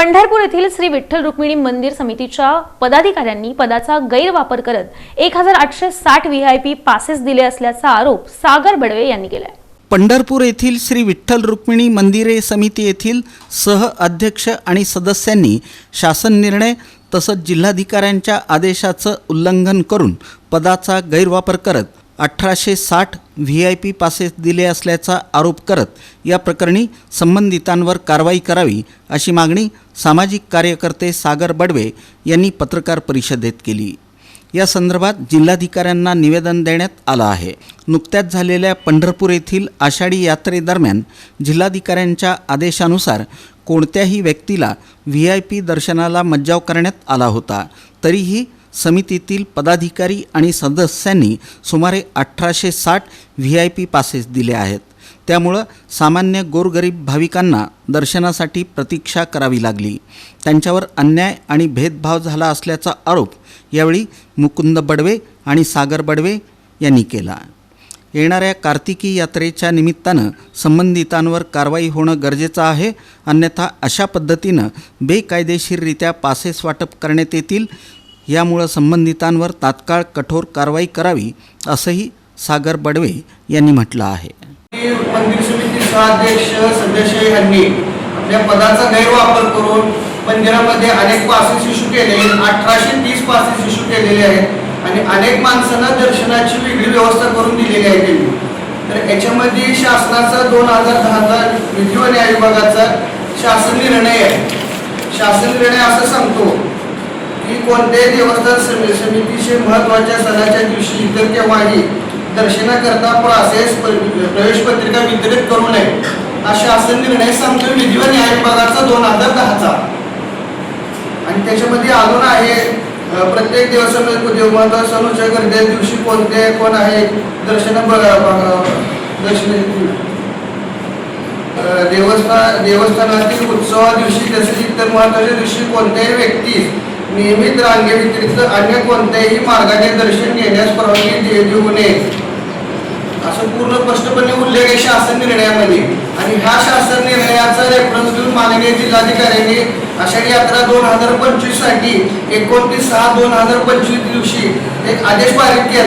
पंढरपूर येथील श्री विठ्ठल रुक्मिणी मंदिर समितीच्या पदाधिकाऱ्यांनी पदाचा गैरवापर करत एक हजार आठशे साठ व्हीआयपी पासेस दिले असल्याचा आरोप सागर बडवे यांनी केलाय. पंढरपूर येथील श्री विठ्ठल रुक्मिणी मंदिरे समिती येथील सह अध्यक्ष आणि सदस्यांनी शासन निर्णय तसंच जिल्हाधिकाऱ्यांच्या आदेशाचं उल्लंघन करून पदाचा गैरवापर करत अठराशे साठ व्ही आय पी पासेस दिले असल्याचा आरोप करत या प्रकरणी संबंधितांवर कारवाई करावी अशी मागणी सामाजिक कार्यकर्ते सागर बडवे यांनी पत्रकार परिषदेत केली. या संदर्भात जिल्हाधिकाऱ्यांना निवेदन देण्यात आलं आहे. नुकत्याच झालेल्या पंढरपूर येथील आषाढी यात्रेदरम्यान जिल्हाधिकाऱ्यांच्या आदेशानुसार कोणत्याही व्यक्तीला व्ही आय पी दर्शनाला मज्जाव करण्यात आला होता. तरीही समितीतील पदाधिकारी आणि सदस्यांनी सुमारे अठराशे साठ व्ही आय पी पासेस दिले आहेत. त्यामुळं सामान्य गोरगरीब भाविकांना दर्शनासाठी प्रतीक्षा करावी लागली. त्यांच्यावर अन्याय आणि भेदभाव झाला असल्याचा आरोप यावेळी मुकुंद बडवे आणि सागर बडवे यांनी केला. येणाऱ्या कार्तिकी यात्रेच्या निमित्तानं संबंधितांवर कारवाई होणं गरजेचं आहे. अन्यथा अशा पद्धतीनं बेकायदेशीररित्या पासेस वाटप करण्यात येतील. यामुळं संबंधितांवर तात्काळ कठोर कारवाई करावी असंही सागर बडवे यांनी म्हटलं आहे. मंदिर समितीचा अध्यक्ष सदस्य यांनी आपल्या पदाचा गैरवापर करून मंदिरामध्ये अनेक पासेस इश्यू केले अठराशे तीस पासेस इश्यू केलेले आहेत आणि अनेक माणसांना दर्शनाची वेगळी व्यवस्था करून दिलेली आहे त्यांनी. तर याच्यामध्ये शासनाचा दोन हजार दहाचा विधी व न्याय विभागाचा शासन निर्णय आहे. शासन निर्णय असं सांगतो की कोणत्याही देवस्थान समितीशी समितीचे महत्त्वाच्या सणाच्या दिवशी इतर केव्हाही दर्शनाकरता प्रोसेस प्रवेश पत्रिका वितरित करू नये. अशा शासन निर्णय सांगतो विधी व न्याय विभागाचा दोन हजार दहाचा. आणि त्याच्यामध्ये अजून आहे प्रत्येक दिवस देव सण सणाच्या गर्दीच्या दिवशी कोणते कोण आहे दर्शन दर्शन देवस्थान देवस्थानातील उत्सवा दिवशी तसेच इतर महत्त्वाच्या दिवशी कोणत्याही व्यक्तीस नियमित रांगेव्यतिरिक्त अन्य कोणत्याही मार्गाने दर्शन घेण्यास परवानगी दे- देऊ नये. असं पूर्ण स्पष्टपणे उल्लेख आहे शासन निर्णयामध्ये. आणि ह्या शासन निर्णयाचा रेफरन्स घेऊन माननीय जिल्हाधिकाऱ्यांनी आषाढी यात्रा दोन हजार पंचवीससाठी एकोणतीस सहा दोन हजार पंचवीस दिवशी एक आदेश पारित केला.